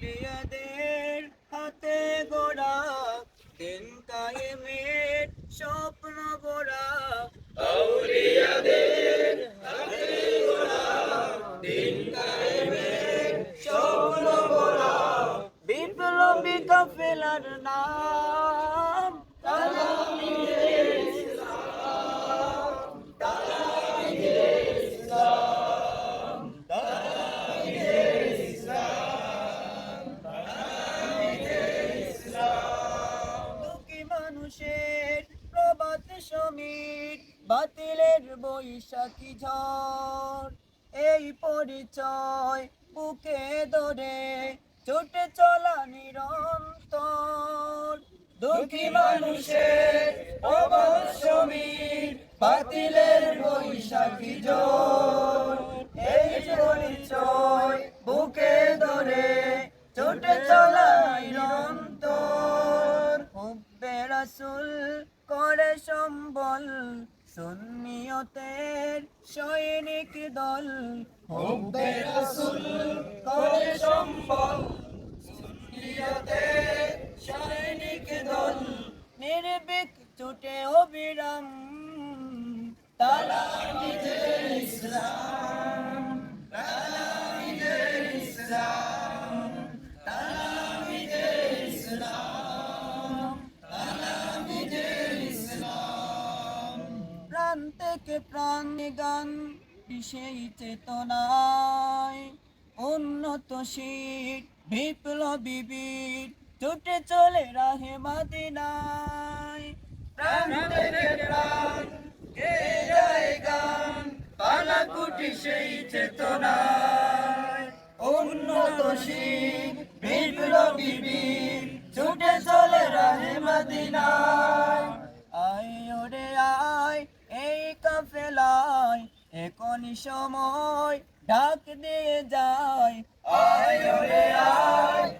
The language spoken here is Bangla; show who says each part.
Speaker 1: আউলিয়াদের হাতে গোড়া দিন কায়েমের স্বপ্ন গোড়া। আউলিয়াদের হাতে গোড়া দিন কায়েমের স্বপ্ন গোড়া। বিপ্লবী কাফেলার নাম মানুষের প্রবাদ সমীর, বাতিলের বৈশাখী ঝড়। এই পরিচয় বুকে ধরে ছুটে চলা নিরন্তর। দুঃখী মানুষের অবশ্যমীর বাতিলের বৈশাখী জোর এই পরিচয় বুকে ধরে ছুটে করে সম্বল। সুন্নিয়তের সৈনিক দল। হুব্বে রাসুল করে সম্বল। সুন্নিয়তের সৈনিক দল। নির্বিক ছুটে অবিরাম। তালা নিজের ইসলাম প্রাণ থেকে প্রাণ গান সেই চেতনায়। উন্নত শীত, বিপ্লবী বীর, ছুটে চলে রাহে মাদিনায়। প্রাণ প্রাণ, কে সেই চেতনায়। উন্নত শীত এমনই সময় ডাক দিয়ে যায়। আয় রে আয়।